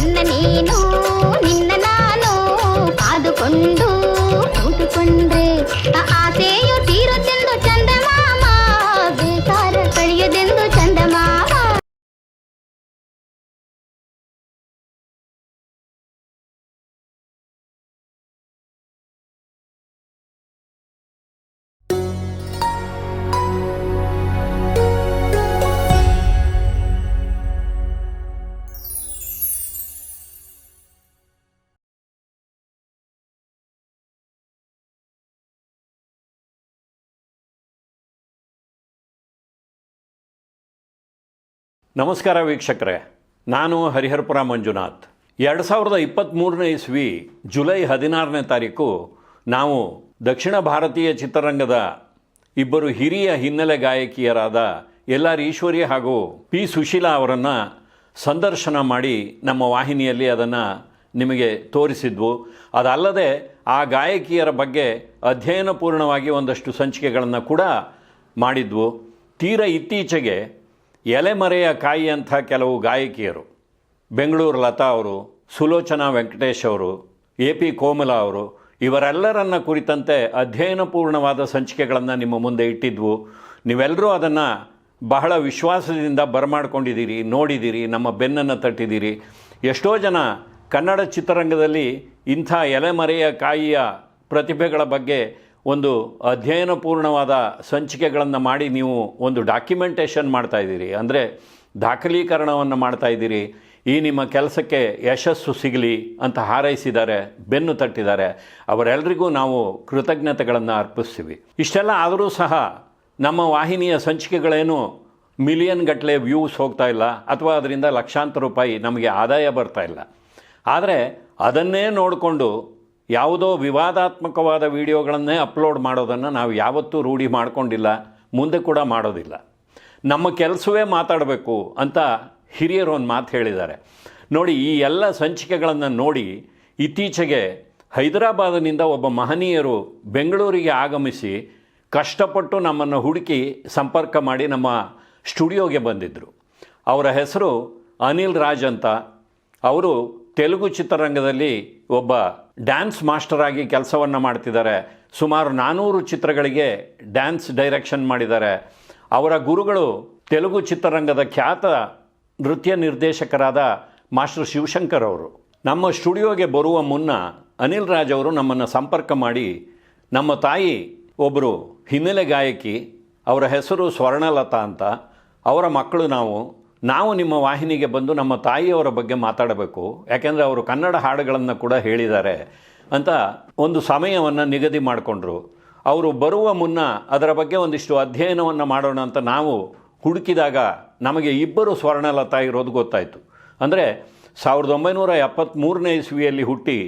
నన్న నేను నిన్న ನಮಸ್ಕಾರ ವೀಕ್ಷಕರೇ, ನಾನು ಹರಿಹರಪುರ ಮಂಜುನಾಥ್. ಎರಡು ಸಾವಿರದ ಇಪ್ಪತ್ತ್ಮೂರನೇ ಇಸ್ವಿ ಜುಲೈ ಹದಿನಾರನೇ ತಾರೀಕು ನಾವು ದಕ್ಷಿಣ ಭಾರತೀಯ ಚಿತ್ರರಂಗದ ಇಬ್ಬರು ಹಿರಿಯ ಹಿನ್ನೆಲೆ ಗಾಯಕಿಯರಾದ ಎಲ್ ಆರ್ ಈಶ್ವರಿ ಹಾಗೂ ಪಿ ಸುಶೀಲಾ ಅವರನ್ನು ಸಂದರ್ಶನ ಮಾಡಿ ನಮ್ಮ ವಾಹಿನಿಯಲ್ಲಿ ಅದನ್ನು ನಿಮಗೆ ತೋರಿಸಿದ್ವು. ಅದಲ್ಲದೆ ಆ ಗಾಯಕಿಯರ ಬಗ್ಗೆ ಅಧ್ಯಯನಪೂರ್ಣವಾಗಿ ಒಂದಷ್ಟು ಸಂಚಿಕೆಗಳನ್ನು ಕೂಡ ಮಾಡಿದ್ವು. ತೀರ ಇತ್ತೀಚೆಗೆ ಎಲೆಮರೆಯ ಕಾಯಿ ಅಂತ ಕೆಲವು ಗಾಯಕಿಯರು, ಬೆಂಗಳೂರು ಲತಾ ಅವರು, ಸುಲೋಚನಾ ವೆಂಕಟೇಶ್ ಅವರು, ಎ ಪಿ ಕೋಮಲ ಅವರು, ಇವರೆಲ್ಲರನ್ನ ಕುರಿತಂತೆ ಅಧ್ಯಯನಪೂರ್ಣವಾದ ಸಂಚಿಕೆಗಳನ್ನು ನಿಮ್ಮ ಮುಂದೆ ಇಟ್ಟಿದ್ವು. ನೀವೆಲ್ಲರೂ ಅದನ್ನು ಬಹಳ ವಿಶ್ವಾಸದಿಂದ ಬರಮಾಡ್ಕೊಂಡಿದ್ದೀರಿ, ನೋಡಿದ್ದೀರಿ, ನಮ್ಮ ಬೆನ್ನನ್ನು ತಟ್ಟಿದ್ದೀರಿ. ಎಷ್ಟೋ ಜನ ಕನ್ನಡ ಚಿತ್ರರಂಗದಲ್ಲಿ ಇಂಥ ಎಲೆಮರೆಯ ಕಾಯಿಯ ಪ್ರತಿಭೆಗಳ ಬಗ್ಗೆ ಒಂದು ಅಧ್ಯಯನಪೂರ್ಣವಾದ ಸಂಚಿಕೆಗಳನ್ನು ಮಾಡಿ ನೀವು ಒಂದು ಡಾಕ್ಯುಮೆಂಟೇಷನ್ ಮಾಡ್ತಾಯಿದ್ದೀರಿ ಅಂದರೆ ದಾಖಲೀಕರಣವನ್ನು ಮಾಡ್ತಾಯಿದ್ದೀರಿ ಈ ನಿಮ್ಮ ಕೆಲಸಕ್ಕೆ ಯಶಸ್ಸು ಸಿಗಲಿ ಅಂತ ಹಾರೈಸಿದ್ದಾರೆ, ಬೆನ್ನು ತಟ್ಟಿದ್ದಾರೆ. ಅವರೆಲ್ಲರಿಗೂ ನಾವು ಕೃತಜ್ಞತೆಗಳನ್ನು ಅರ್ಪಿಸ್ತೀವಿ. ಇಷ್ಟೆಲ್ಲ ಆದರೂ ಸಹ ನಮ್ಮ ವಾಹಿನಿಯ ಸಂಚಿಕೆಗಳೇನು ಮಿಲಿಯನ್ ಗಟ್ಟಲೆ ವ್ಯೂಸ್ ಹೋಗ್ತಾ ಇಲ್ಲ ಅಥವಾ ಅದರಿಂದ ಲಕ್ಷಾಂತರ ರೂಪಾಯಿ ನಮಗೆ ಆದಾಯ ಬರ್ತಾ ಇಲ್ಲ. ಆದರೆ ಅದನ್ನೇ ನೋಡಿಕೊಂಡು ಯಾವುದೋ ವಿವಾದಾತ್ಮಕವಾದ ವಿಡಿಯೋಗಳನ್ನೇ ಅಪ್ಲೋಡ್ ಮಾಡೋದನ್ನು ನಾವು ಯಾವತ್ತೂ ರೂಢಿ ಮಾಡಿಕೊಂಡಿಲ್ಲ, ಮುಂದೆ ಕೂಡ ಮಾಡೋದಿಲ್ಲ. ನಮ್ಮ ಕೆಲಸವೇ ಮಾತಾಡಬೇಕು ಅಂತ ಹಿರಿಯರು ಒಂದು ಮಾತು ಹೇಳಿದ್ದಾರೆ. ನೋಡಿ, ಈ ಎಲ್ಲ ಸಂಚಿಕೆಗಳನ್ನು ನೋಡಿ ಇತ್ತೀಚೆಗೆ ಹೈದರಾಬಾದಿನಿಂದ ಒಬ್ಬ ಮಹನೀಯರು ಬೆಂಗಳೂರಿಗೆ ಆಗಮಿಸಿ ಕಷ್ಟಪಟ್ಟು ನಮ್ಮನ್ನು ಹುಡುಕಿ ಸಂಪರ್ಕ ಮಾಡಿ ನಮ್ಮ ಸ್ಟುಡಿಯೋಗೆ ಬಂದಿದ್ದರು ಅವರ ಹೆಸರು ಅನಿಲ್ ರಾಜ್ ಅಂತ. ಅವರು ತೆಲುಗು ಚಿತ್ರರಂಗದಲ್ಲಿ ಒಬ್ಬ ಡ್ಯಾನ್ಸ್ ಮಾಸ್ಟರ್ ಆಗಿ ಕೆಲಸವನ್ನು ಮಾಡ್ತಿದ್ದಾರೆ. ಸುಮಾರು ನಾನ್ನೂರು ಚಿತ್ರಗಳಿಗೆ ಡ್ಯಾನ್ಸ್ ಡೈರೆಕ್ಷನ್ ಮಾಡಿದ್ದಾರೆ. ಅವರ ಗುರುಗಳು ತೆಲುಗು ಚಿತ್ರರಂಗದ ಖ್ಯಾತ ನೃತ್ಯ ನಿರ್ದೇಶಕರಾದ ಮಾಸ್ಟರ್ ಶಿವಶಂಕರ್ ಅವರು. ನಮ್ಮ ಸ್ಟುಡಿಯೋಗೆ ಬರುವ ಮುನ್ನ ಅನಿಲ್ ರಾಜ್ ಅವರು ನಮ್ಮನ್ನು ಸಂಪರ್ಕ ಮಾಡಿ, ನಮ್ಮ ತಾಯಿ ಒಬ್ಬರು ಹಿನ್ನೆಲೆ ಗಾಯಕಿ, ಅವರ ಹೆಸರು ಸ್ವರ್ಣಲತಾ ಅಂತ, ಅವರ ಮಕ್ಕಳು ನಾವು ನಾವು ನಿಮ್ಮ ವಾಹಿನಿಗೆ ಬಂದು ನಮ್ಮ ತಾಯಿಯವರ ಬಗ್ಗೆ ಮಾತಾಡಬೇಕು. ಯಾಕೆಂದರೆ ಅವರು ಕನ್ನಡ ಹಾಡುಗಳನ್ನು ಕೂಡ ಹೇಳಿದ್ದಾರೆ ಅಂತ ಒಂದು ಸಮಯವನ್ನು ನಿಗದಿ ಮಾಡಿಕೊಂಡ್ರು. ಅವರು ಬರುವ ಮುನ್ನ ಅದರ ಬಗ್ಗೆ ಒಂದಿಷ್ಟು ಅಧ್ಯಯನವನ್ನು ಮಾಡೋಣ ಅಂತ ನಾವು ಹುಡುಕಿದಾಗ ನಮಗೆ ಇಬ್ಬರು ಸ್ವರ್ಣಲತಾ ಇರೋದು ಗೊತ್ತಾಯಿತು. ಅಂದರೆ ಸಾವಿರದ ಒಂಬೈನೂರ ಎಪ್ಪತ್ತ್ಮೂರನೇ ಇಸ್ವಿಯಲ್ಲಿ ಹುಟ್ಟಿ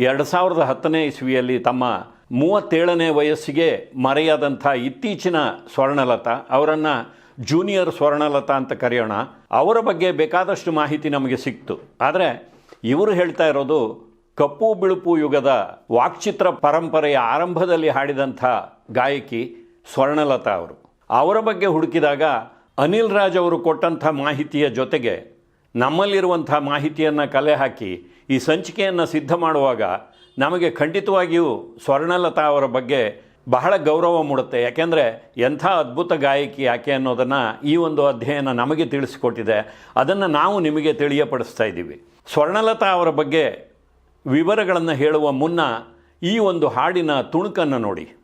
ಎರಡು ಸಾವಿರದ ಹತ್ತನೇ ಇಸ್ವಿಯಲ್ಲಿ ತಮ್ಮ ಮೂವತ್ತೇಳನೇ ವಯಸ್ಸಿಗೆ ಮರೆಯಾದಂಥ ಇತ್ತೀಚಿನ ಸ್ವರ್ಣಲತಾ ಅವರನ್ನು ಜೂನಿಯರ್ ಸ್ವರ್ಣಲತಾ ಅಂತ ಕರೆಯೋಣ, ಅವರ ಬಗ್ಗೆ ಬೇಕಾದಷ್ಟು ಮಾಹಿತಿ ನಮಗೆ ಸಿಕ್ತು. ಆದರೆ, ಇವರು ಹೇಳ್ತಾ ಇರೋದು, ಕಪ್ಪು ಬಿಳುಪು ಯುಗದ ವಾಕ್ಚಿತ್ರ ಪರಂಪರೆಯ ಆರಂಭದಲ್ಲಿ ಹಾಡಿದಂಥ ಗಾಯಕಿ ಸ್ವರ್ಣಲತಾ ಅವರು. ಅವರ ಬಗ್ಗೆ ಹುಡುಕಿದಾಗ, ಅನಿಲ್ ರಾಜ್ ಅವರು ಕೊಟ್ಟಂಥ ಮಾಹಿತಿಯ ಜೊತೆಗೆ ನಮ್ಮಲ್ಲಿರುವಂಥ ಮಾಹಿತಿಯನ್ನು ಕಲೆ ಹಾಕಿ, ಈ ಸಂಚಿಕೆಯನ್ನು ಸಿದ್ಧ ಮಾಡುವಾಗ ನಮಗೆ ಖಂಡಿತವಾಗಿಯೂ ಸ್ವರ್ಣಲತಾ ಅವರ ಬಗ್ಗೆ ಬಹಳ ಗೌರವ ಮೂಡುತ್ತೆ. ಯಾಕೆಂದರೆ ಎಂಥ ಅದ್ಭುತ ಗಾಯಕಿ ಯಾಕೆ ಅನ್ನೋದನ್ನು ಈ ಒಂದು ಅಧ್ಯಯನ ನಮಗೆ ತಿಳಿಸಿಕೊಟ್ಟಿದೆ. ಅದನ್ನು ನಾವು ನಿಮಗೆ ತಿಳಿಯಪಡಿಸ್ತಾ ಇದ್ದೀವಿ. ಸ್ವರ್ಣಲತಾ ಅವರ ಬಗ್ಗೆ ವಿವರಗಳನ್ನು ಹೇಳುವ ಮುನ್ನ ಈ ಒಂದು ಹಾಡಿನ ತುಣುಕನ್ನು ನೋಡಿ.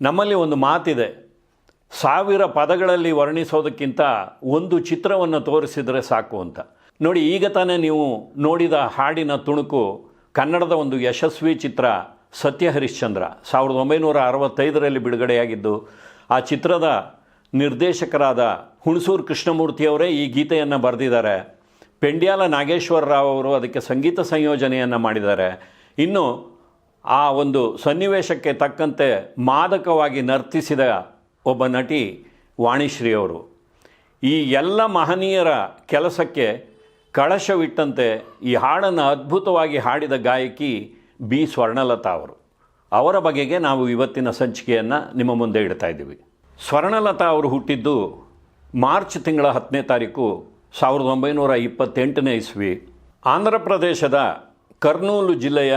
ನಮ್ಮಲ್ಲಿ ಒಂದು ಮಾತಿದೆ. ಸಾವಿರ ಪದಗಳಲ್ಲಿ ವರ್ಣಿಸೋದಕ್ಕಿಂತ ಒಂದು ಚಿತ್ರವನ್ನು ತೋರಿಸಿದರೆ ಸಾಕು ಅಂತ. ನೋಡಿ, ಈಗ ತಾನೇ ನೀವು ನೋಡಿದ ಹಾಡಿನ ತುಣುಕು ಕನ್ನಡದ ಒಂದು ಯಶಸ್ವಿ ಚಿತ್ರ ಸತ್ಯ ಹರಿಶ್ಚಂದ್ರ. ಸಾವಿರದ ಒಂಬೈನೂರ ಅರವತ್ತೈದರಲ್ಲಿ ಬಿಡುಗಡೆಯಾಗಿದ್ದು, ಆ ಚಿತ್ರದ ನಿರ್ದೇಶಕರಾದ ಹುಣಸೂರು ಕೃಷ್ಣಮೂರ್ತಿಯವರೇ ಈ ಗೀತೆಯನ್ನು ಬರೆದಿದ್ದಾರೆ. ಪೆಂಡ್ಯಾಲ ನಾಗೇಶ್ವರ ರಾವ್ ಅವರು ಅದಕ್ಕೆ ಸಂಗೀತ ಸಂಯೋಜನೆಯನ್ನು ಮಾಡಿದ್ದಾರೆ. ಇನ್ನು ಆ ಒಂದು ಸನ್ನಿವೇಶಕ್ಕೆ ತಕ್ಕಂತೆ ಮಾದಕವಾಗಿ ನರ್ತಿಸಿದ ಒಬ್ಬ ನಟಿ ವಾಣಿಶ್ರೀ ಅವರು ಈ ಎಲ್ಲ ಮಹನೀಯರ ಕೆಲಸಕ್ಕೆ ಕಳಶವಿಟ್ಟಂತೆ ಈ ಹಾಡನ್ನು ಅದ್ಭುತವಾಗಿ ಹಾಡಿದ ಗಾಯಕಿ ಬಿ ಸ್ವರ್ಣಲತಾ ಅವರು. ಅವರ ಬಗೆಗೆ ನಾವು ಇವತ್ತಿನ ಸಂಚಿಕೆಯನ್ನು ನಿಮ್ಮ ಮುಂದೆ ಇಡ್ತಾ ಇದ್ದೀವಿ. ಸ್ವರ್ಣಲತಾ ಅವರು ಹುಟ್ಟಿದ್ದು ಮಾರ್ಚ್ ತಿಂಗಳ ಹತ್ತನೇ ತಾರೀಕು ಸಾವಿರದ ಒಂಬೈನೂರ ಇಪ್ಪತ್ತೆಂಟನೇ ಇಸ್ವಿ. ಆಂಧ್ರ ಪ್ರದೇಶದ ಕರ್ನೂಲು ಜಿಲ್ಲೆಯ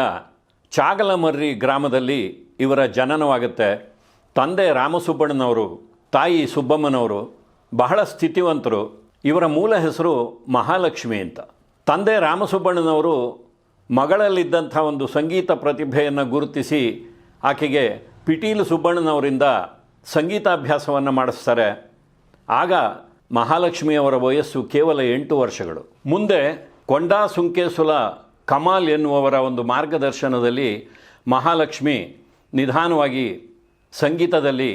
ಚಾಗಲಮರ್ರಿ ಗ್ರಾಮದಲ್ಲಿ ಇವರ ಜನನವಾಗುತ್ತೆ. ತಂದೆ ರಾಮಸುಬ್ಬಣ್ಣನವರು, ತಾಯಿ ಸುಬ್ಬಮ್ಮನವರು, ಬಹಳ ಸ್ಥಿತಿವಂತರು, ಇವರ ಮೂಲ ಹೆಸರು ಮಹಾಲಕ್ಷ್ಮಿ ಅಂತ. ತಂದೆ ರಾಮಸುಬ್ಬಣ್ಣನವರು ಮಗಳಲ್ಲಿದ್ದಂಥ ಒಂದು ಸಂಗೀತ ಪ್ರತಿಭೆಯನ್ನು ಗುರುತಿಸಿ ಆಕೆಗೆ ಪಿಟೀಲು ಸುಬ್ಬಣ್ಣನವರಿಂದ ಸಂಗೀತಾಭ್ಯಾಸವನ್ನು ಮಾಡಿಸ್ತಾರೆ. ಆಗ ಮಹಾಲಕ್ಷ್ಮಿಯವರ ವಯಸ್ಸು ಕೇವಲ ಎಂಟು ವರ್ಷಗಳು. ಮುಂದೆ ಕೊಂಡಾ ಸುಂಕೇಸುಲ ಕಮಾಲ್ ಎನ್ನುವವರ ಒಂದು ಮಾರ್ಗದರ್ಶನದಲ್ಲಿ ಮಹಾಲಕ್ಷ್ಮಿ ನಿಧಾನವಾಗಿ ಸಂಗೀತದಲ್ಲಿ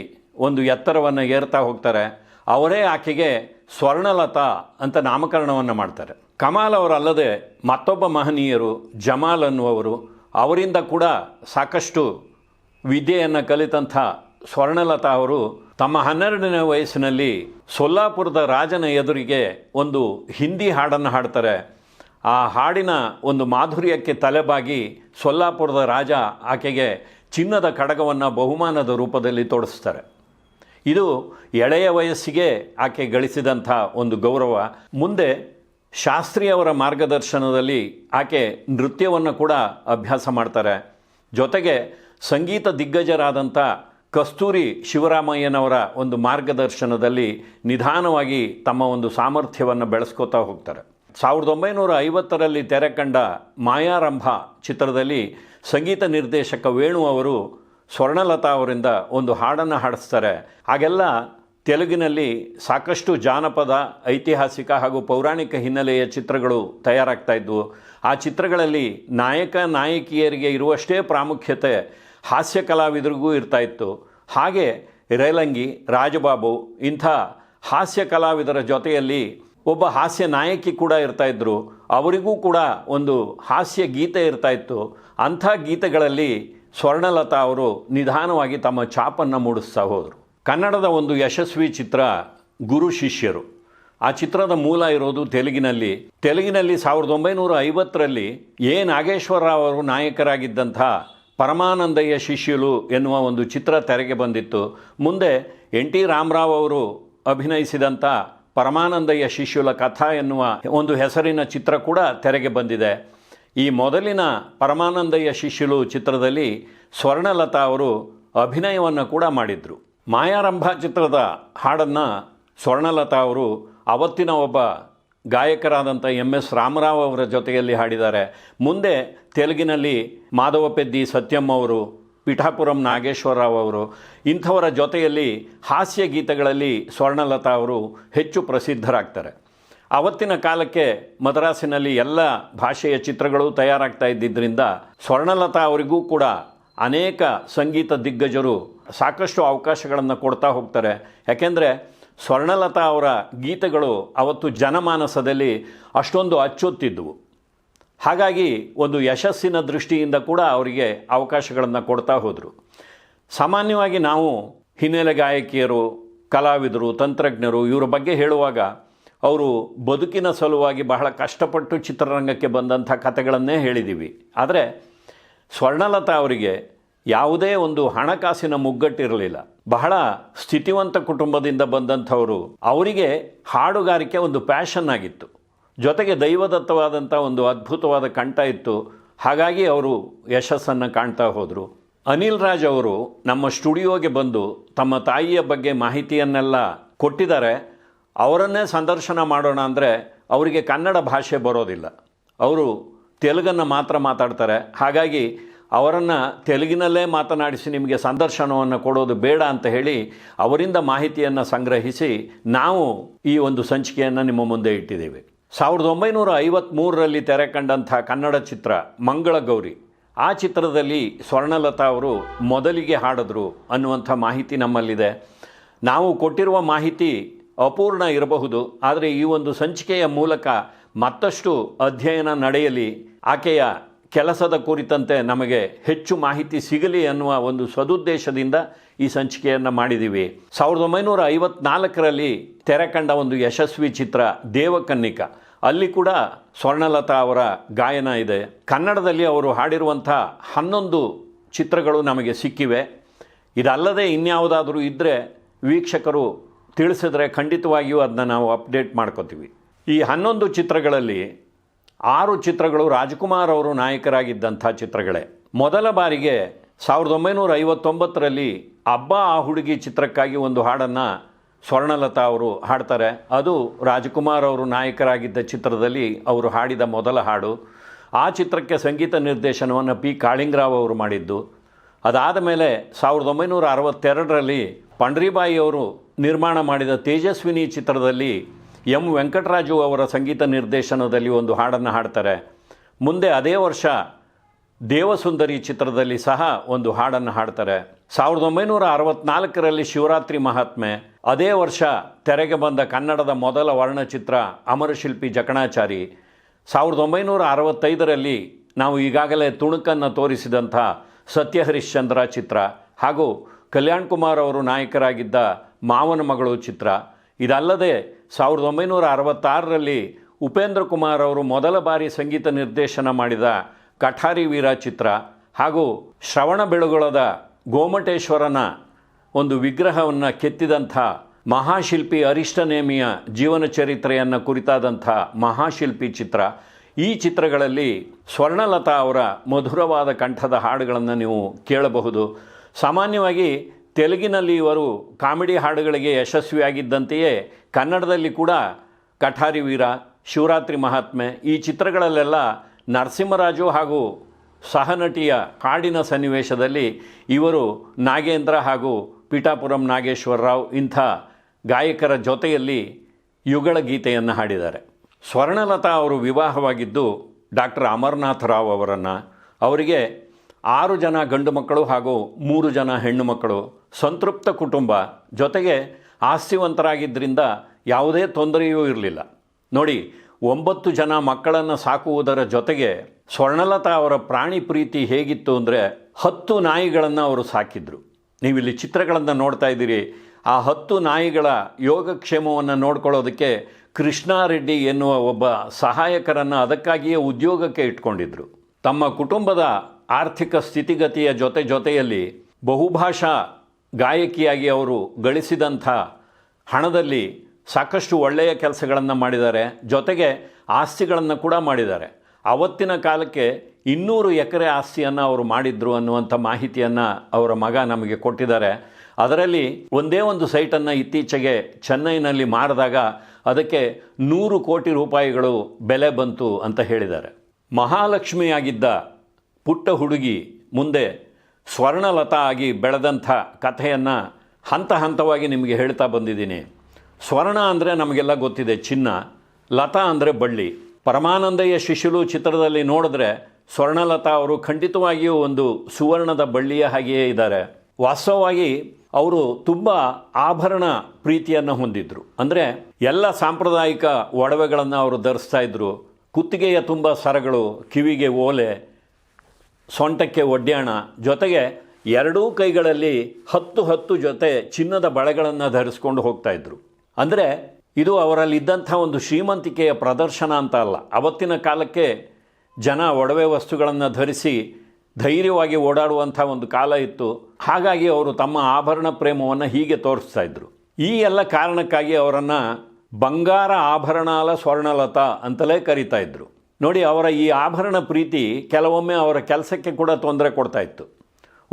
ಒಂದು ಎತ್ತರವನ್ನು ಏರ್ತಾ ಹೋಗ್ತಾರೆ. ಅವರೇ ಆಕೆಗೆ ಸ್ವರ್ಣಲತಾ ಅಂತ ನಾಮಕರಣವನ್ನು ಮಾಡ್ತಾರೆ. ಕಮಾಲ್ ಅವರಲ್ಲದೆ ಮತ್ತೊಬ್ಬ ಮಹನೀಯರು ಜಮಾಲ್ ಅನ್ನುವರು ಅವರಿಂದ ಕೂಡ ಸಾಕಷ್ಟು ವಿದ್ಯೆಯನ್ನು ಕಲಿತಂಥ ಸ್ವರ್ಣಲತಾ ಅವರು ತಮ್ಮ ಹನ್ನೆರಡನೇ ವಯಸ್ಸಿನಲ್ಲಿ ಸೊಲ್ಲಾಪುರದ ರಾಜನ ಎದುರಿಗೆ ಒಂದು ಹಿಂದಿ ಹಾಡನ್ನು ಹಾಡ್ತಾರೆ. ಆ ಹಾಡಿನ ಒಂದು ಮಾಧುರ್ಯಕ್ಕೆ ತಲೆಬಾಗಿ ಸೊಲ್ಲಾಪುರದ ರಾಜ ಆಕೆಗೆ ಚಿನ್ನದ ಕಡಗವನ್ನು ಬಹುಮಾನದ ರೂಪದಲ್ಲಿ ತೋಡಿಸ್ತಾರೆ ಇದು ಎಳೆಯ ವಯಸ್ಸಿಗೆ ಆಕೆ ಗಳಿಸಿದಂಥ ಒಂದು ಗೌರವ. ಮುಂದೆ ಶಾಸ್ತ್ರಿಯವರ ಮಾರ್ಗದರ್ಶನದಲ್ಲಿ ಆಕೆ ನೃತ್ಯವನ್ನು ಕೂಡ ಅಭ್ಯಾಸ ಮಾಡ್ತಾರೆ. ಜೊತೆಗೆ ಸಂಗೀತ ದಿಗ್ಗಜರಾದಂಥ ಕಸ್ತೂರಿ ಶಿವರಾಮಯ್ಯನವರ ಒಂದು ಮಾರ್ಗದರ್ಶನದಲ್ಲಿ ನಿಧಾನವಾಗಿ ತಮ್ಮ ಒಂದು ಸಾಮರ್ಥ್ಯವನ್ನು ಬೆಳೆಸ್ಕೋತಾ ಹೋಗ್ತಾರೆ. ಸಾವಿರದ ಒಂಬೈನೂರ ಐವತ್ತರಲ್ಲಿ ತೆರೆ ಕಂಡ ಮಾಯಾರಂಭ ಚಿತ್ರದಲ್ಲಿ ಸಂಗೀತ ನಿರ್ದೇಶಕ ವೇಣು ಅವರು ಸ್ವರ್ಣಲತಾ ಅವರಿಂದ ಒಂದು ಹಾಡನ್ನು ಹಾಡಿಸ್ತಾರೆ. ಹಾಗೆಲ್ಲ ತೆಲುಗಿನಲ್ಲಿ ಸಾಕಷ್ಟು ಜಾನಪದ, ಐತಿಹಾಸಿಕ ಹಾಗೂ ಪೌರಾಣಿಕ ಹಿನ್ನೆಲೆಯ ಚಿತ್ರಗಳು ತಯಾರಾಗ್ತಾ ಇದ್ವು. ಆ ಚಿತ್ರಗಳಲ್ಲಿ ನಾಯಕ, ನಾಯಕಿಯರಿಗೆ ಇರುವಷ್ಟೇ ಪ್ರಾಮುಖ್ಯತೆ ಹಾಸ್ಯ ಕಲಾವಿದರಿಗೂ ಇರ್ತಾ ಇತ್ತು. ಹಾಗೆ ರೇಲಂಗಿ, ರಾಜಬಾಬು ಇಂಥ ಹಾಸ್ಯ ಕಲಾವಿದರ ಜೊತೆಯಲ್ಲಿ ಒಬ್ಬ ಹಾಸ್ಯ ನಾಯಕಿ ಕೂಡ ಇರ್ತಾ ಇದ್ದರು ಅವರಿಗೂ ಕೂಡ ಒಂದು ಹಾಸ್ಯ ಗೀತೆ ಇರ್ತಾ ಇತ್ತು. ಅಂಥ ಗೀತೆಗಳಲ್ಲಿ ಸ್ವರ್ಣಲತಾ ಅವರು ನಿಧಾನವಾಗಿ ತಮ್ಮ ಛಾಪನ್ನು ಮೂಡಿಸ್ತಾ ಹೋದರು. ಕನ್ನಡದ ಒಂದು ಯಶಸ್ವಿ ಚಿತ್ರ ಗುರು ಶಿಷ್ಯರು. ಆ ಚಿತ್ರದ ಮೂಲ ಇರೋದು ತೆಲುಗಿನಲ್ಲಿ. ತೆಲುಗಿನಲ್ಲಿ ಸಾವಿರದ ಒಂಬೈನೂರ ಐವತ್ತರಲ್ಲಿ ಎ. ನಾಗೇಶ್ವರರಾವ್ ಅವರು ನಾಯಕರಾಗಿದ್ದಂಥ ಪರಮಾನಂದಯ್ಯ ಶಿಷ್ಯಲು ಎನ್ನುವ ಒಂದು ಚಿತ್ರ ತೆರೆಗೆ ಬಂದಿತ್ತು. ಮುಂದೆ ಎನ್. ಟಿ. ರಾಮರಾವ್ ಅವರು ಅಭಿನಯಿಸಿದಂಥ ಪರಮಾನಂದಯ್ಯ ಶಿಷ್ಯುಲ ಕಥಾ ಎನ್ನುವ ಒಂದು ಹೆಸರಿನ ಚಿತ್ರ ಕೂಡ ತೆರೆಗೆ ಬಂದಿದೆ. ಈ ಮೊದಲಿನ ಪರಮಾನಂದಯ್ಯ ಶಿಷ್ಯುಲು ಚಿತ್ರದಲ್ಲಿ ಸ್ವರ್ಣಲತಾ ಅವರು ಅಭಿನಯವನ್ನು ಕೂಡ ಮಾಡಿದರು. ಮಾಯಾರಂಭ ಚಿತ್ರದ ಹಾಡನ್ನು ಸ್ವರ್ಣಲತಾ ಅವರು ಅವತ್ತಿನ ಒಬ್ಬ ಗಾಯಕರಾದಂಥ ಎಂ ಎಸ್ ರಾಮರಾವ್ ಅವರ ಜೊತೆಯಲ್ಲಿ ಹಾಡಿದ್ದಾರೆ. ಮುಂದೆ ತೆಲುಗಿನಲ್ಲಿ ಮಾಧವ ಪೆದ್ದಿ ಸತ್ಯಮ್ಮ ಅವರು ಪಿಠಾಪುರಂ ನಾಗೇಶ್ವರರಾವ್ ಅವರು. ಇಂಥವರ ಜೊತೆಯಲ್ಲಿ ಹಾಸ್ಯ ಗೀತೆಗಳಲ್ಲಿ ಸ್ವರ್ಣಲತಾ ಅವರು ಹೆಚ್ಚು ಪ್ರಸಿದ್ಧರಾಗ್ತಾರೆ. ಅವತ್ತಿನ ಕಾಲಕ್ಕೆ ಮದ್ರಾಸಿನಲ್ಲಿ ಎಲ್ಲ ಭಾಷೆಯ ಚಿತ್ರಗಳು ತಯಾರಾಗ್ತಾ ಇದ್ದಿದ್ದರಿಂದ ಸ್ವರ್ಣಲತಾ ಅವರಿಗೂ ಕೂಡ ಅನೇಕ ಸಂಗೀತ ದಿಗ್ಗಜರು ಸಾಕಷ್ಟು ಅವಕಾಶಗಳನ್ನು ಕೊಡ್ತಾ ಹೋಗ್ತಾರೆ. ಯಾಕೆಂದರೆ ಸ್ವರ್ಣಲತಾ ಅವರ ಗೀತೆಗಳು ಅವತ್ತು ಜನಮಾನಸದಲ್ಲಿ ಅಷ್ಟೊಂದು ಅಚ್ಚೊತ್ತಿದ್ದವು ಹಾಗಾಗಿ ಒಂದು ಯಶಸ್ಸಿನ ದೃಷ್ಟಿಯಿಂದ ಕೂಡ ಅವರಿಗೆ ಅವಕಾಶಗಳನ್ನು ಕೊಡ್ತಾ ಹೋದರು. ಸಾಮಾನ್ಯವಾಗಿ ನಾವು ಹಿನ್ನೆಲೆ ಗಾಯಕಿಯರು, ಕಲಾವಿದರು, ತಂತ್ರಜ್ಞರು ಇವರ ಬಗ್ಗೆ ಹೇಳುವಾಗ ಅವರು ಬದುಕಿನ ಸಲುವಾಗಿ ಬಹಳ ಕಷ್ಟಪಟ್ಟು ಚಿತ್ರರಂಗಕ್ಕೆ ಬಂದಂಥ ಕಥೆಗಳನ್ನೇ ಹೇಳಿದ್ದೀವಿ ಆದರೆ ಸ್ವರ್ಣಲತಾ ಅವರಿಗೆ ಯಾವುದೇ ಒಂದು ಹಣಕಾಸಿನ ಮುಗ್ಗಟ್ಟಿರಲಿಲ್ಲ. ಬಹಳ ಸ್ಥಿತಿವಂತ ಕುಟುಂಬದಿಂದ ಬಂದಂಥವರು. ಅವರಿಗೆ ಹಾಡುಗಾರಿಕೆ ಒಂದು ಪ್ಯಾಷನ್ ಆಗಿತ್ತು. ಜೊತೆಗೆ ದೈವದತ್ತವಾದಂಥ ಒಂದು ಅದ್ಭುತವಾದ ಕಂಠ ಇತ್ತು. ಹಾಗಾಗಿ ಅವರು ಯಶಸ್ಸನ್ನು ಕಾಣ್ತಾ ಹೋದರು. ಅನಿಲ್ ರಾಜ್ ಅವರು ನಮ್ಮ ಸ್ಟುಡಿಯೋಗೆ ಬಂದು ತಮ್ಮ ತಾಯಿಯ ಬಗ್ಗೆ ಮಾಹಿತಿಯನ್ನೆಲ್ಲ ಕೊಟ್ಟಿದ್ದಾರೆ. ಅವರನ್ನೇ ಸಂದರ್ಶನ ಮಾಡೋಣ ಅಂದರೆ ಅವರಿಗೆ ಕನ್ನಡ ಭಾಷೆ ಬರೋದಿಲ್ಲ. ಅವರು ತೆಲುಗನ್ನು ಮಾತ್ರ ಮಾತಾಡ್ತಾರೆ. ಹಾಗಾಗಿ ಅವರನ್ನು ತೆಲುಗಿನಲ್ಲೇ ಮಾತನಾಡಿಸಿ ನಿಮಗೆ ಸಂದರ್ಶನವನ್ನು ಕೊಡೋದು ಬೇಡ ಅಂತ ಹೇಳಿ ಅವರಿಂದ ಮಾಹಿತಿಯನ್ನು ಸಂಗ್ರಹಿಸಿ ನಾವು ಈ ಒಂದು ಸಂಚಿಕೆಯನ್ನು ನಿಮ್ಮ ಮುಂದೆ ಇಟ್ಟಿದ್ದೇವೆ. ಸಾವಿರದ ಒಂಬೈನೂರ ಐವತ್ತ್ಮೂರರಲ್ಲಿ ತೆರೆ ಕಂಡಂಥ ಕನ್ನಡ ಚಿತ್ರ ಮಂಗಳಗೌರಿ. ಆ ಚಿತ್ರದಲ್ಲಿ ಸ್ವರ್ಣಲತಾ ಅವರು ಮೊದಲಿಗೆ ಹಾಡಿದ್ರು ಅನ್ನುವಂಥ ಮಾಹಿತಿ ನಮ್ಮಲ್ಲಿದೆ. ನಾವು ಕೊಟ್ಟಿರುವ ಮಾಹಿತಿ ಅಪೂರ್ಣ ಇರಬಹುದು, ಆದರೆ ಈ ಒಂದು ಸಂಚಿಕೆಯ ಮೂಲಕ ಮತ್ತಷ್ಟು ಅಧ್ಯಯನ ನಡೆಯಲಿ. ಆಕೆಯ ಕೆಲಸದ ಕುರಿತಂತೆ ನಮಗೆ ಹೆಚ್ಚು ಮಾಹಿತಿ ಸಿಗಲಿ ಅನ್ನುವ ಒಂದು ಸದುದ್ದೇಶದಿಂದ ಈ ಸಂಚಿಕೆಯನ್ನು ಮಾಡಿದ್ದೀವಿ ಸಾವಿರದ ಒಂಬೈನೂರ ಐವತ್ನಾಲ್ಕರಲ್ಲಿ ತೆರೆ ಕಂಡ ಒಂದು ಯಶಸ್ವಿ ಚಿತ್ರ ದೇವಕನ್ನಿಕ. ಅಲ್ಲಿ ಕೂಡ ಸ್ವರ್ಣಲತಾ ಅವರ ಗಾಯನ ಇದೆ. ಕನ್ನಡದಲ್ಲಿ ಅವರು ಹಾಡಿರುವಂಥ ಹನ್ನೊಂದು ಚಿತ್ರಗಳು ನಮಗೆ ಸಿಕ್ಕಿವೆ. ಇದಲ್ಲದೆ ಇನ್ಯಾವುದಾದರೂ ಇದ್ದರೆ ವೀಕ್ಷಕರು ತಿಳಿಸಿದ್ರೆ ಖಂಡಿತವಾಗಿಯೂ ಅದನ್ನ ನಾವು ಅಪ್ಡೇಟ್ ಮಾಡ್ಕೋತೀವಿ. ಈ ಹನ್ನೊಂದು ಚಿತ್ರಗಳಲ್ಲಿ ಆರು ಚಿತ್ರಗಳು ರಾಜ್ಕುಮಾರ್ ಅವರು ನಾಯಕರಾಗಿದ್ದಂಥ ಚಿತ್ರಗಳೇ. ಮೊದಲ ಬಾರಿಗೆ ಸಾವಿರದ ಒಂಬೈನೂರ ಐವತ್ತೊಂಬತ್ತರಲ್ಲಿ ಅಬ್ಬ ಆ ಹುಡುಗಿ ಚಿತ್ರಕ್ಕಾಗಿ ಒಂದು ಹಾಡನ್ನು ಸ್ವರ್ಣಲತಾ ಅವರು ಹಾಡ್ತಾರೆ. ಅದು ರಾಜ್ಕುಮಾರ್ ಅವರು ನಾಯಕರಾಗಿದ್ದ ಚಿತ್ರದಲ್ಲಿ ಅವರು ಹಾಡಿದ ಮೊದಲ ಹಾಡು. ಆ ಚಿತ್ರಕ್ಕೆ ಸಂಗೀತ ನಿರ್ದೇಶನವನ್ನು ಪಿ. ಕಾಳಿಂಗ್ರಾವ್ ಅವರು ಮಾಡಿದ್ದು. ಅದಾದ ಮೇಲೆ ಸಾವಿರದ ಒಂಬೈನೂರ ಅರವತ್ತೆರಡರಲ್ಲಿ ಪಂಡ್ರಿಬಾಯಿ ಅವರು ನಿರ್ಮಾಣ ಮಾಡಿದ ತೇಜಸ್ವಿನಿ ಚಿತ್ರದಲ್ಲಿ ಎಂ ವೆಂಕಟರಾಜು ಅವರ ಸಂಗೀತ ನಿರ್ದೇಶನದಲ್ಲಿ ಒಂದು ಹಾಡನ್ನು ಹಾಡ್ತಾರೆ. ಮುಂದೆ ಅದೇ ವರ್ಷ ದೇವಸುಂದರಿ ಚಿತ್ರದಲ್ಲಿ ಸಹ ಒಂದು ಹಾಡನ್ನು ಹಾಡ್ತಾರೆ. ಸಾವಿರದ ಒಂಬೈನೂರ ಅರವತ್ನಾಲ್ಕರಲ್ಲಿ ಶಿವರಾತ್ರಿ ಮಹಾತ್ಮೆ, ಅದೇ ವರ್ಷ ತೆರೆಗೆ ಬಂದ ಕನ್ನಡದ ಮೊದಲ ವರ್ಣಚಿತ್ರ ಅಮರಶಿಲ್ಪಿ ಜಕಣಾಚಾರಿ. ಸಾವಿರದ ಒಂಬೈನೂರ ಅರವತ್ತೈದರಲ್ಲಿ ನಾವು ಈಗಾಗಲೇ ತುಣುಕನ್ನು ತೋರಿಸಿದಂಥ ಸತ್ಯಹರಿಶ್ಚಂದ್ರ ಚಿತ್ರ ಹಾಗೂ ಕಲ್ಯಾಣ್ ಕುಮಾರ್ ಅವರು ನಾಯಕರಾಗಿದ್ದ ಮಾವನ ಮಗಳು ಚಿತ್ರ. ಇದಲ್ಲದೆ ಸಾವಿರದ ಒಂಬೈನೂರ ಅರವತ್ತಾರರಲ್ಲಿ ಉಪೇಂದ್ರ ಕುಮಾರ್ ಅವರು ಮೊದಲ ಬಾರಿ ಸಂಗೀತ ನಿರ್ದೇಶನ ಮಾಡಿದ ಕಠಾರಿ ವೀರ ಚಿತ್ರ ಹಾಗೂ ಶ್ರವಣ ಬೆಳಗೊಳದ ಗೋಮಟೇಶ್ವರನ ಒಂದು ವಿಗ್ರಹವನ್ನು ಕೆತ್ತಿದಂಥ ಮಹಾಶಿಲ್ಪಿ ಅರಿಷ್ಟನೇಮಿಯ ಜೀವನ ಚರಿತ್ರೆಯನ್ನು ಕುರಿತಾದಂಥ ಮಹಾಶಿಲ್ಪಿ ಚಿತ್ರ. ಈ ಚಿತ್ರಗಳಲ್ಲಿ ಸ್ವರ್ಣಲತಾ ಅವರ ಮಧುರವಾದ ಕಂಠದ ಹಾಡುಗಳನ್ನು ನೀವು ಕೇಳಬಹುದು. ಸಾಮಾನ್ಯವಾಗಿ ತೆಲುಗಿನಲ್ಲಿ ಇವರು ಕಾಮಿಡಿ ಹಾಡುಗಳಿಗೆ ಯಶಸ್ವಿಯಾಗಿದ್ದಂತೆಯೇ ಕನ್ನಡದಲ್ಲಿ ಕೂಡ ಕಠಾರಿ ವೀರ, ಶಿವರಾತ್ರಿ ಮಹಾತ್ಮೆ ಈ ಚಿತ್ರಗಳಲ್ಲೆಲ್ಲ ನರಸಿಂಹರಾಜು ಹಾಗೂ ಸಹನಟಿಯ ಕಾಡಿನ ಸನ್ನಿವೇಶದಲ್ಲಿ ಇವರು ನಾಗೇಂದ್ರ ಹಾಗೂ ಪೀಠಾಪುರಂ ನಾಗೇಶ್ವರರಾವ್ ಇಂಥ ಗಾಯಕರ ಜೊತೆಯಲ್ಲಿ ಯುಗಳ ಗೀತೆಯನ್ನು ಹಾಡಿದ್ದಾರೆ. ಸ್ವರ್ಣಲತಾ ಅವರು ವಿವಾಹವಾಗಿದ್ದು ಡಾಕ್ಟರ್ ಅಮರನಾಥ್ ರಾವ್ ಅವರನ್ನು ಅವರಿಗೆ ಆರು ಜನ ಗಂಡು ಮಕ್ಕಳು ಹಾಗೂ ಮೂರು ಜನ ಹೆಣ್ಣು ಮಕ್ಕಳು. ಸಂತೃಪ್ತ ಕುಟುಂಬ. ಜೊತೆಗೆ ಆಸ್ತಿವಂತರಾಗಿದ್ದರಿಂದ ಯಾವುದೇ ತೊಂದರೆಯೂ ಇರಲಿಲ್ಲ. ನೋಡಿ, ಒಂಬತ್ತು ಜನ ಮಕ್ಕಳನ್ನು ಸಾಕುವುದರ ಜೊತೆಗೆ ಸ್ವರ್ಣಲತಾ ಅವರ ಪ್ರಾಣಿ ಪ್ರೀತಿ ಹೇಗಿತ್ತು ಅಂದರೆ ಹತ್ತು ನಾಯಿಗಳನ್ನು ಅವರು ಸಾಕಿದ್ರು. ನೀವಿಲ್ಲಿ ಚಿತ್ರಗಳನ್ನು ನೋಡ್ತಾ ಇದ್ದೀರಿ. ಆ ಹತ್ತು ನಾಯಿಗಳ ಯೋಗಕ್ಷೇಮವನ್ನು ನೋಡ್ಕೊಳ್ಳೋದಕ್ಕೆ ಕೃಷ್ಣಾರೆಡ್ಡಿ ಎನ್ನುವ ಒಬ್ಬ ಸಹಾಯಕರನ್ನು ಅದಕ್ಕಾಗಿಯೇ ಉದ್ಯೋಗಕ್ಕೆ ಇಟ್ಕೊಂಡಿದ್ರು. ತಮ್ಮ ಕುಟುಂಬದ ಆರ್ಥಿಕ ಸ್ಥಿತಿಗತಿಯ ಜೊತೆ ಜೊತೆಯಲ್ಲಿ ಬಹುಭಾಷಾ ಗಾಯಕಿಯಾಗಿ ಅವರು ಗಳಿಸಿದಂಥ ಹಣದಲ್ಲಿ ಸಾಕಷ್ಟು ಒಳ್ಳೆಯ ಕೆಲಸಗಳನ್ನು ಮಾಡಿದ್ದಾರೆ. ಜೊತೆಗೆ ಆಸ್ತಿಗಳನ್ನು ಕೂಡ ಮಾಡಿದ್ದಾರೆ. ಅವತ್ತಿನ ಕಾಲಕ್ಕೆ ಇನ್ನೂರು ಎಕರೆ ಆಸ್ತಿಯನ್ನು ಅವರು ಮಾಡಿದ್ರು ಅನ್ನುವಂಥ ಮಾಹಿತಿಯನ್ನು ಅವರ ಮಗ ನಮಗೆ ಕೊಟ್ಟಿದ್ದಾರೆ. ಅದರಲ್ಲಿ ಒಂದೇ ಒಂದು ಸೈಟನ್ನು ಇತ್ತೀಚೆಗೆ ಚೆನ್ನೈನಲ್ಲಿ ಮಾರಿದಾಗ ಅದಕ್ಕೆ ನೂರು ಕೋಟಿ ರೂಪಾಯಿಗಳು ಬೆಲೆ ಬಂತು ಅಂತ ಹೇಳಿದ್ದಾರೆ. ಮಹಾಲಕ್ಷ್ಮಿಯಾಗಿದ್ದ ಪುಟ್ಟ ಹುಡುಗಿ ಮುಂದೆ ಸ್ವರ್ಣಲತಾ ಆಗಿ ಬೆಳೆದಂಥ ಕಥೆಯನ್ನು ಹಂತ ಹಂತವಾಗಿ ನಿಮಗೆ ಹೇಳ್ತಾ ಬಂದಿದ್ದೀನಿ. ಸ್ವರ್ಣ ಅಂದರೆ ನಮಗೆಲ್ಲ ಗೊತ್ತಿದೆ ಚಿನ್ನ, ಲತಾ ಅಂದರೆ ಬಳ್ಳಿ. ಪರಮಾನಂದಯ್ಯ ಶಿಶುಲು ಚಿತ್ರದಲ್ಲಿ ನೋಡಿದ್ರೆ ಸ್ವರ್ಣಲತಾ ಅವರು ಖಂಡಿತವಾಗಿಯೂ ಒಂದು ಸುವರ್ಣದ ಬಳ್ಳಿಯ ಹಾಗೆಯೇ ಇದ್ದಾರೆ. ವಾಸ್ತವವಾಗಿ ಅವರು ತುಂಬ ಆಭರಣ ಪ್ರೀತಿಯನ್ನು ಹೊಂದಿದ್ರು. ಅಂದರೆ ಎಲ್ಲ ಸಾಂಪ್ರದಾಯಿಕ ಒಡವೆಗಳನ್ನು ಅವರು ಧರಿಸ್ತಾ ಇದ್ದರು ಕುತ್ತಿಗೆಯ ತುಂಬ ಸರಗಳು, ಕಿವಿಗೆ ಓಲೆ ಸೊಂಟಕ್ಕೆ ಒಡ್ಯಾಣ ಜೊತೆಗೆ ಎರಡೂ ಕೈಗಳಲ್ಲಿ ಹತ್ತು ಹತ್ತು ಜೊತೆ ಚಿನ್ನದ ಬಳೆಗಳನ್ನು ಧರಿಸ್ಕೊಂಡು ಹೋಗ್ತಾ ಇದ್ರು. ಅಂದರೆ ಇದು ಅವರಲ್ಲಿದ್ದಂಥ ಒಂದು ಶ್ರೀಮಂತಿಕೆಯ ಪ್ರದರ್ಶನ ಅಂತ ಅಲ್ಲ. ಅವತ್ತಿನ ಕಾಲಕ್ಕೆ ಜನ ಒಡವೆ ವಸ್ತುಗಳನ್ನು ಧರಿಸಿ ಧೈರ್ಯವಾಗಿ ಓಡಾಡುವಂಥ ಒಂದು ಕಾಲ ಇತ್ತು. ಹಾಗಾಗಿ ಅವರು ತಮ್ಮ ಆಭರಣ ಪ್ರೇಮವನ್ನು ಹೀಗೆ ತೋರಿಸ್ತಾ ಇದ್ರು. ಈ ಎಲ್ಲ ಕಾರಣಕ್ಕಾಗಿ ಅವರನ್ನು ಬಂಗಾರ ಆಭರಣಾಲ ಸ್ವರ್ಣಲತಾ ಅಂತಲೇ ಕರೀತಾ ಇದ್ರು. ನೋಡಿ, ಅವರ ಈ ಆಭರಣ ಪ್ರೀತಿ ಕೆಲವೊಮ್ಮೆ ಅವರ ಕೆಲಸಕ್ಕೆ ಕೂಡ ತೊಂದರೆ ಕೊಡ್ತಾ ಇತ್ತು.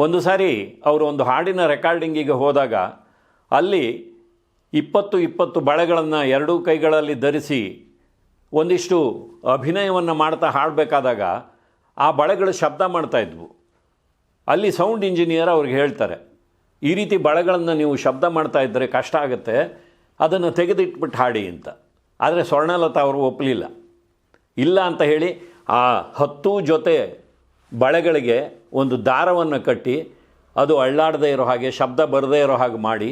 ಒಂದು ಸಾರಿ ಅವರು ಒಂದು ಹಾಡಿನ ರೆಕಾರ್ಡಿಂಗಿಗೆ ಹೋದಾಗ ಅಲ್ಲಿ ಇಪ್ಪತ್ತು ಇಪ್ಪತ್ತು ಬಳೆಗಳನ್ನು ಎರಡೂ ಕೈಗಳಲ್ಲಿ ಧರಿಸಿ ಒಂದಿಷ್ಟು ಅಭಿನಯವನ್ನು ಮಾಡ್ತಾ ಹಾಡಬೇಕಾದಾಗ ಆ ಬಳೆಗಳು ಶಬ್ದ ಮಾಡ್ತಾಯಿದ್ವು ಅಲ್ಲಿ ಸೌಂಡ್ ಇಂಜಿನಿಯರ್ ಅವ್ರಿಗೆ ಹೇಳ್ತಾರೆ, ಈ ರೀತಿ ಬಳೆಗಳನ್ನು ನೀವು ಶಬ್ದ ಮಾಡ್ತಾ ಇದ್ದರೆ ಕಷ್ಟ ಆಗುತ್ತೆ, ಅದನ್ನು ತೆಗೆದಿಟ್ಬಿಟ್ಟು ಹಾಡಿ ಅಂತ. ಆದರೆ ಸ್ವರ್ಣಲತಾ ಅವರು ಒಪ್ಪಲಿಲ್ಲ. ಇಲ್ಲ ಅಂತ ಹೇಳಿ ಆ ಹತ್ತು ಜೊತೆ ಬಳೆಗಳಿಗೆ ಒಂದು ದಾರವನ್ನು ಕಟ್ಟಿ ಅದು ಅಳ್ಳಾಡದೇ ಇರೋ ಹಾಗೆ, ಶಬ್ದ ಬರದೇ ಇರೋ ಹಾಗೆ ಮಾಡಿ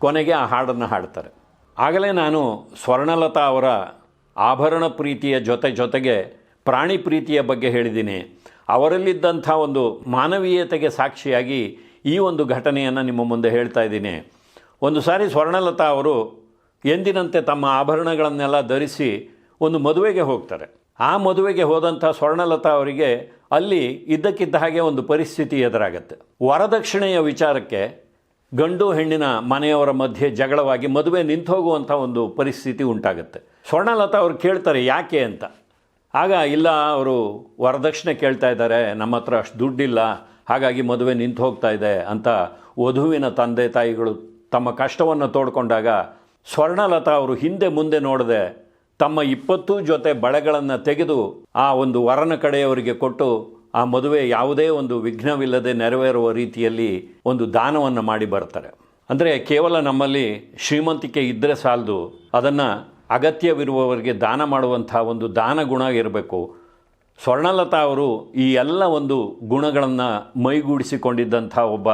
ಕೊನೆಗೆ ಆ ಹಾಡನ್ನು ಹಾಡ್ತಾರೆ. ಆಗಲೇ ನಾನು ಸ್ವರ್ಣಲತಾ ಅವರ ಆಭರಣ ಪ್ರೀತಿಯ ಜೊತೆ ಜೊತೆಗೆ ಪ್ರಾಣಿ ಪ್ರೀತಿಯ ಬಗ್ಗೆ ಹೇಳಿದ್ದೀನಿ. ಅವರಲ್ಲಿದ್ದಂಥ ಒಂದು ಮಾನವೀಯತೆಗೆ ಸಾಕ್ಷಿಯಾಗಿ ಈ ಒಂದು ಘಟನೆಯನ್ನು ನಿಮ್ಮ ಮುಂದೆ ಹೇಳ್ತಾ ಇದ್ದೀನಿ. ಒಂದು ಸಾರಿ ಸ್ವರ್ಣಲತಾ ಅವರು ಎಂದಿನಂತೆ ತಮ್ಮ ಆಭರಣಗಳನ್ನೆಲ್ಲ ಧರಿಸಿ ಒಂದು ಮದುವೆಗೆ ಹೋಗ್ತಾರೆ. ಆ ಮದುವೆಗೆ ಹೋದಂಥ ಸ್ವರ್ಣಲತಾ ಅವರಿಗೆ ಅಲ್ಲಿ ಇದ್ದಕ್ಕಿದ್ದ ಹಾಗೆ ಒಂದು ಪರಿಸ್ಥಿತಿ ಎದುರಾಗತ್ತೆ. ವರದಕ್ಷಿಣೆಯ ವಿಚಾರಕ್ಕೆ ಗಂಡು ಹೆಣ್ಣಿನ ಮನೆಯವರ ಮಧ್ಯೆ ಜಗಳವಾಗಿ ಮದುವೆ ನಿಂತು ಹೋಗುವಂಥ ಒಂದು ಪರಿಸ್ಥಿತಿ ಉಂಟಾಗುತ್ತೆ. ಸ್ವರ್ಣಲತಾ ಅವರು ಕೇಳ್ತಾರೆ, ಯಾಕೆ ಅಂತ? ಆಗ, ಇಲ್ಲ, ಅವರು ವರದಕ್ಷಿಣೆ ಕೇಳ್ತಾ ಇದ್ದಾರೆ, ನಮ್ಮ ಹತ್ರ ಅಷ್ಟು ದುಡ್ಡಿಲ್ಲ, ಹಾಗಾಗಿ ಮದುವೆ ನಿಂತು ಹೋಗ್ತಾ ಇದೆ ಅಂತ ವಧುವಿನ ತಂದೆ ತಾಯಿಗಳು ತಮ್ಮ ಕಷ್ಟವನ್ನು ತೋಡ್ಕೊಂಡಾಗ ಸ್ವರ್ಣಲತಾ ಅವರು ಹಿಂದೆ ಮುಂದೆ ನೋಡದೆ ತಮ್ಮ ಇಪ್ಪತ್ತು ಜೊತೆ ಬಳೆಗಳನ್ನು ತೆಗೆದು ಆ ಒಂದು ವರನ ಕಡೆಯವರಿಗೆ ಕೊಟ್ಟು ಆ ಮದುವೆ ಯಾವುದೇ ಒಂದು ವಿಘ್ನವಿಲ್ಲದೆ ನೆರವೇರುವ ರೀತಿಯಲ್ಲಿ ಒಂದು ದಾನವನ್ನು ಮಾಡಿ ಬರ್ತಾರೆ. ಅಂದರೆ ಕೇವಲ ನಮ್ಮಲ್ಲಿ ಶ್ರೀಮಂತಿಕೆ ಇದ್ದರೆ ಸಾಲದು, ಅದನ್ನು ಅಗತ್ಯವಿರುವವರಿಗೆ ದಾನ ಮಾಡುವಂಥ ಒಂದು ದಾನ ಗುಣ ಇರಬೇಕು. ಸ್ವರ್ಣಲತಾ ಅವರು ಈ ಎಲ್ಲ ಒಂದು ಗುಣಗಳನ್ನು ಮೈಗೂಡಿಸಿಕೊಂಡಿದ್ದಂಥ ಒಬ್ಬ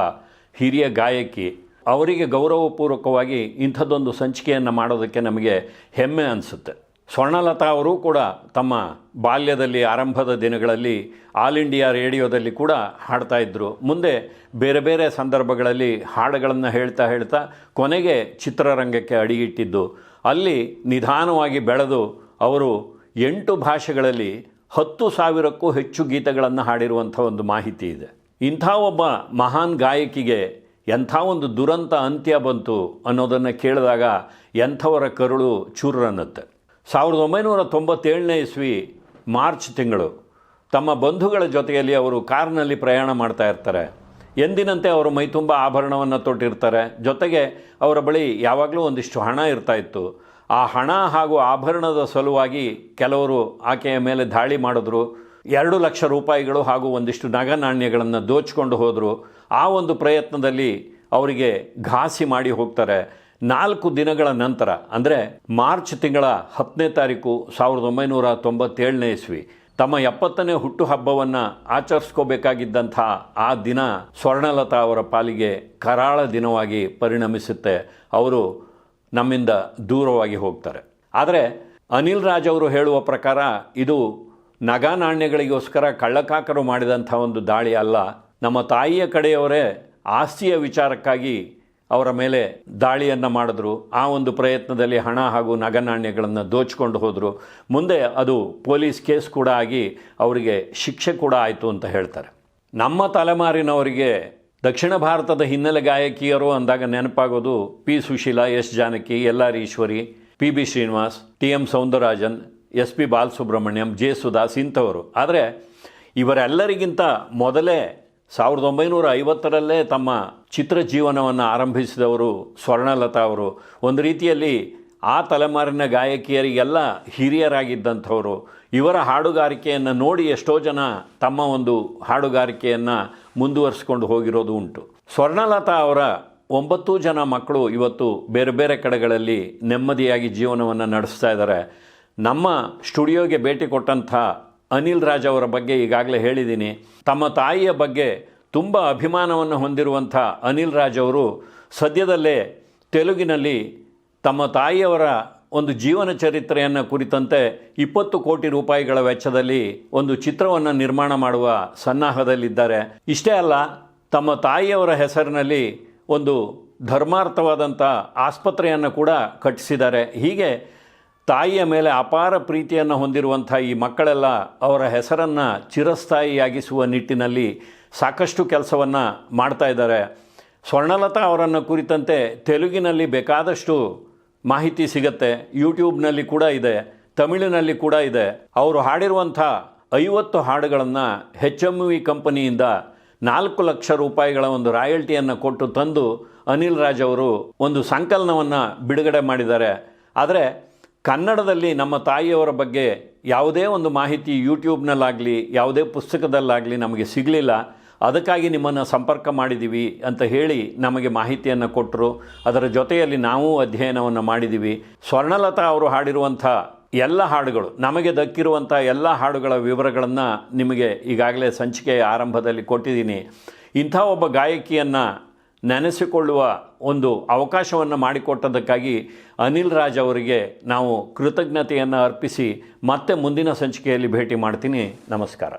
ಹಿರಿಯ ಗಾಯಕಿ, ಅವರಿಗೆ ಗೌರವಪೂರ್ವಕವಾಗಿ ಇಂಥದ್ದೊಂದು ಸಂಚಿಕೆಯನ್ನು ಮಾಡೋದಕ್ಕೆ ನಮಗೆ ಹೆಮ್ಮೆ ಅನಿಸುತ್ತೆ. ಸ್ವರ್ಣಲತಾ ಅವರು ಕೂಡ ತಮ್ಮ ಬಾಲ್ಯದಲ್ಲಿ, ಆರಂಭದ ದಿನಗಳಲ್ಲಿ ಆಲ್ ಇಂಡಿಯಾ ರೇಡಿಯೋದಲ್ಲಿ ಕೂಡ ಹಾಡ್ತಾ ಇದ್ದರು ಮುಂದೆ ಬೇರೆ ಬೇರೆ ಸಂದರ್ಭಗಳಲ್ಲಿ ಹಾಡುಗಳನ್ನು ಹೇಳ್ತಾ ಹೇಳ್ತಾ ಕೊನೆಗೆ ಚಿತ್ರರಂಗಕ್ಕೆ ಅಡಿಗಿಟ್ಟಿದ್ದು ಅಲ್ಲಿ ನಿಧಾನವಾಗಿ ಬೆಳೆದು ಅವರು ಎಂಟು ಭಾಷೆಗಳಲ್ಲಿ ಹತ್ತು ಸಾವಿರಕ್ಕೂ ಹೆಚ್ಚು ಗೀತೆಗಳನ್ನು ಹಾಡಿರುವಂಥ ಒಂದು ಮಾಹಿತಿ ಇದೆ. ಇಂಥ ಒಬ್ಬ ಮಹಾನ್ ಗಾಯಕಿಗೆ ಎಂಥ ಒಂದು ದುರಂತ ಅಂತ್ಯ ಬಂತು ಅನ್ನೋದನ್ನು ಕೇಳಿದಾಗ ಎಂಥವರ ಕರುಳು ಚೂರನ್ನತ್ತೆ ಸಾವಿರದ ಒಂಬೈನೂರ ತೊಂಬತ್ತೇಳನೇ ಇಸ್ವಿ ಮಾರ್ಚ್ ತಿಂಗಳು ತಮ್ಮ ಬಂಧುಗಳ ಜೊತೆಯಲ್ಲಿ ಅವರು ಕಾರ್ನಲ್ಲಿ ಪ್ರಯಾಣ ಮಾಡ್ತಾ ಇರ್ತಾರೆ. ಎಂದಿನಂತೆ ಅವರು ಮೈತುಂಬ ಆಭರಣವನ್ನು ತೊಟ್ಟಿರ್ತಾರೆ. ಜೊತೆಗೆ ಅವರ ಬಳಿ ಯಾವಾಗಲೂ ಒಂದಿಷ್ಟು ಹಣ ಇರ್ತಾ ಇತ್ತು. ಆ ಹಣ ಹಾಗೂ ಆಭರಣದ ಸಲುವಾಗಿ ಕೆಲವರು ಆಕೆಯ ಮೇಲೆ ದಾಳಿ ಮಾಡಿದ್ರು. ಎರಡು ಲಕ್ಷ ರೂಪಾಯಿಗಳು ಹಾಗೂ ಒಂದಿಷ್ಟು ನಗ ನಾಣ್ಯಗಳನ್ನು ದೋಚಿಕೊಂಡು ಹೋದರು. ಆ ಒಂದು ಪ್ರಯತ್ನದಲ್ಲಿ ಅವರಿಗೆ ಘಾಸಿ ಮಾಡಿ ಹೋಗ್ತಾರೆ. ನಾಲ್ಕು ದಿನಗಳ ನಂತರ, ಅಂದರೆ ಮಾರ್ಚ್ ತಿಂಗಳ ಹತ್ತನೇ ತಾರೀಕು ಸಾವಿರದ ಒಂಬೈನೂರ ತೊಂಬತ್ತೇಳನೇ ಇಸ್ವಿ, ತಮ್ಮ ಎಪ್ಪತ್ತನೇ ಹುಟ್ಟುಹಬ್ಬವನ್ನು ಆಚರಿಸ್ಕೋಬೇಕಾಗಿದ್ದಂಥ ಆ ದಿನ ಸ್ವರ್ಣಲತಾ ಅವರ ಪಾಲಿಗೆ ಕರಾಳ ದಿನವಾಗಿ ಪರಿಣಮಿಸುತ್ತೆ. ಅವರು ನಮ್ಮಿಂದ ದೂರವಾಗಿ ಹೋಗ್ತಾರೆ. ಆದರೆ ಅನಿಲ್ ರಾಜ್ ಅವರು ಹೇಳುವ ಪ್ರಕಾರ ಇದು ನಗ ನಾಣ್ಯಗಳಿಗೋಸ್ಕರ ಕಳ್ಳಕಾಕರು ಮಾಡಿದಂಥ ಒಂದು ದಾಳಿ ಅಲ್ಲ. ನಮ್ಮ ತಾಯಿಯ ಕಡೆಯವರೇ ಆಸ್ತಿಯ ವಿಚಾರಕ್ಕಾಗಿ ಅವರ ಮೇಲೆ ದಾಳಿಯನ್ನು ಮಾಡಿದ್ರು. ಆ ಒಂದು ಪ್ರಯತ್ನದಲ್ಲಿ ಹಣ ಹಾಗೂ ನಗನಾಣ್ಯಗಳನ್ನು ದೋಚಿಕೊಂಡು ಹೋದರು. ಮುಂದೆ ಅದು ಪೊಲೀಸ್ ಕೇಸ್ ಕೂಡ ಆಗಿ ಅವರಿಗೆ ಶಿಕ್ಷೆ ಕೂಡ ಆಯಿತು ಅಂತ ಹೇಳ್ತಾರೆ. ನಮ್ಮ ತಲೆಮಾರಿನವರಿಗೆ ದಕ್ಷಿಣ ಭಾರತದ ಹಿನ್ನೆಲೆ ಗಾಯಕಿಯರು ಅಂದಾಗ ನೆನಪಾಗೋದು P Susheela, S Janaki, L R Eswari, P B Srinivas, T M Soundararajan, S P Balasubrahmanyam, J ಸುಧಾಸ್ ಇಂಥವರು. ಆದರೆ ಇವರೆಲ್ಲರಿಗಿಂತ ಮೊದಲೇ ಸಾವಿರದ ಒಂಬೈನೂರ ಐವತ್ತರಲ್ಲೇ ತಮ್ಮ ಚಿತ್ರ ಜೀವನವನ್ನು ಆರಂಭಿಸಿದವರು ಸ್ವರ್ಣಲತಾ ಅವರು. ಒಂದು ರೀತಿಯಲ್ಲಿ ಆ ತಲೆಮಾರಿನ ಗಾಯಕಿಯರಿಗೆಲ್ಲ ಹಿರಿಯರಾಗಿದ್ದಂಥವರು. ಇವರ ಹಾಡುಗಾರಿಕೆಯನ್ನು ನೋಡಿ ಎಷ್ಟೋ ಜನ ತಮ್ಮ ಒಂದು ಹಾಡುಗಾರಿಕೆಯನ್ನು ಮುಂದುವರಿಸ್ಕೊಂಡು ಹೋಗಿರೋದು ಉಂಟು. ಸ್ವರ್ಣಲತಾ ಅವರ ಒಂಬತ್ತು ಜನ ಮಕ್ಕಳು ಇವತ್ತು ಬೇರೆ ಬೇರೆ ಕಡೆಗಳಲ್ಲಿ ನೆಮ್ಮದಿಯಾಗಿ ಜೀವನವನ್ನು ನಡೆಸ್ತಾ ಇದ್ದಾರೆ. ನಮ್ಮ ಸ್ಟುಡಿಯೋಗೆ ಭೇಟಿ ಕೊಟ್ಟಂಥ ಅನಿಲ್ ರಾಜ್ ಅವರ ಬಗ್ಗೆ ಈಗಾಗಲೇ ಹೇಳಿದ್ದೀನಿ. ತಮ್ಮ ತಾಯಿಯ ಬಗ್ಗೆ ತುಂಬ ಅಭಿಮಾನವನ್ನು ಹೊಂದಿರುವಂಥ ಅನಿಲ್ ರಾಜ್ ಅವರು ಸದ್ಯದಲ್ಲೇ ತೆಲುಗಿನಲ್ಲಿ ತಮ್ಮ ತಾಯಿಯವರ ಒಂದು ಜೀವನ ಚರಿತ್ರೆಯನ್ನು ಕುರಿತಂತೆ ಇಪ್ಪತ್ತು ಕೋಟಿ ರೂಪಾಯಿಗಳ ವೆಚ್ಚದಲ್ಲಿ ಒಂದು ಚಿತ್ರವನ್ನು ನಿರ್ಮಾಣ ಮಾಡುವ ಸನ್ನಾಹದಲ್ಲಿದ್ದಾರೆ. ಇಷ್ಟೇ ಅಲ್ಲ, ತಮ್ಮ ತಾಯಿಯವರ ಹೆಸರಿನಲ್ಲಿ ಒಂದು ಧರ್ಮಾರ್ಥವಾದಂಥ ಆಸ್ಪತ್ರೆಯನ್ನು ಕೂಡ ಕಟ್ಟಿಸಿದ್ದಾರೆ. ಹೀಗೆ ತಾಯಿಯ ಮೇಲೆ ಅಪಾರ ಪ್ರೀತಿಯನ್ನು ಹೊಂದಿರುವಂಥ ಈ ಮಕ್ಕಳೆಲ್ಲ ಅವರ ಹೆಸರನ್ನು ಚಿರಸ್ಥಾಯಿಯಾಗಿಸುವ ನಿಟ್ಟಿನಲ್ಲಿ ಸಾಕಷ್ಟು ಕೆಲಸವನ್ನು ಮಾಡ್ತಾ ಇದ್ದಾರೆ. ಸ್ವರ್ಣಲತಾ ಅವರನ್ನು ಕುರಿತಂತೆ ತೆಲುಗಿನಲ್ಲಿ ಬೇಕಾದಷ್ಟು ಮಾಹಿತಿ ಸಿಗತ್ತೆ. ಯೂಟ್ಯೂಬ್ನಲ್ಲಿ ಕೂಡ ಇದೆ, ತಮಿಳಿನಲ್ಲಿ ಕೂಡ ಇದೆ. ಅವರು ಹಾಡಿರುವಂಥ ಐವತ್ತು ಹಾಡುಗಳನ್ನು ಹೆಚ್ ಎಂ ವಿ ಕಂಪನಿಯಿಂದ ನಾಲ್ಕು ಲಕ್ಷ ರೂಪಾಯಿಗಳ ಒಂದು ರಾಯಲ್ಟಿಯನ್ನು ಕೊಟ್ಟು ತಂದು ಅನಿಲ್ ರಾಜ್ ಅವರು ಒಂದು ಸಂಕಲನವನ್ನು ಬಿಡುಗಡೆ ಮಾಡಿದ್ದಾರೆ. ಆದರೆ ಕನ್ನಡದಲ್ಲಿ ನಮ್ಮ ತಾಯಿಯವರ ಬಗ್ಗೆ ಯಾವುದೇ ಒಂದು ಮಾಹಿತಿ ಯೂಟ್ಯೂಬ್ನಲ್ಲಾಗಲಿ, ಯಾವುದೇ ಪುಸ್ತಕದಲ್ಲಾಗಲಿ ನಮಗೆ ಸಿಗಲಿಲ್ಲ. ಅದಕ್ಕಾಗಿ ನಿಮ್ಮನ್ನು ಸಂಪರ್ಕ ಮಾಡಿದ್ದೀವಿ ಅಂತ ಹೇಳಿ ನಮಗೆ ಮಾಹಿತಿಯನ್ನು ಕೊಟ್ಟರು ಅದರ ಜೊತೆಯಲ್ಲಿ ನಾವು ಅಧ್ಯಯನವನ್ನು ಮಾಡಿದ್ದೀವಿ ಸ್ವರ್ಣಲತಾ ಅವರು ಹಾಡಿರುವಂಥ ಎಲ್ಲ ಹಾಡುಗಳು, ನಮಗೆ ದಕ್ಕಿರುವಂಥ ಎಲ್ಲ ಹಾಡುಗಳ ವಿವರಗಳನ್ನು ನಿಮಗೆ ಈಗಾಗಲೇ ಸಂಚಿಕೆಯ ಆರಂಭದಲ್ಲಿ ಕೊಟ್ಟಿದ್ದೀನಿ. ಇಂಥ ಒಬ್ಬ ಗಾಯಕಿಯನ್ನು ನೆನೆಸಿಕೊಳ್ಳುವ ಒಂದು ಅವಕಾಶವನ್ನು ಮಾಡಿಕೊಟ್ಟದಕ್ಕಾಗಿ ಅನಿಲ್ ರಾಜ್ ಅವರಿಗೆ ನಾವು ಕೃತಜ್ಞತೆಯನ್ನು ಅರ್ಪಿಸಿ ಮತ್ತೆ ಮುಂದಿನ ಸಂಚಿಕೆಯಲ್ಲಿ ಭೇಟಿ ಮಾಡ್ತೀನಿ. ನಮಸ್ಕಾರ.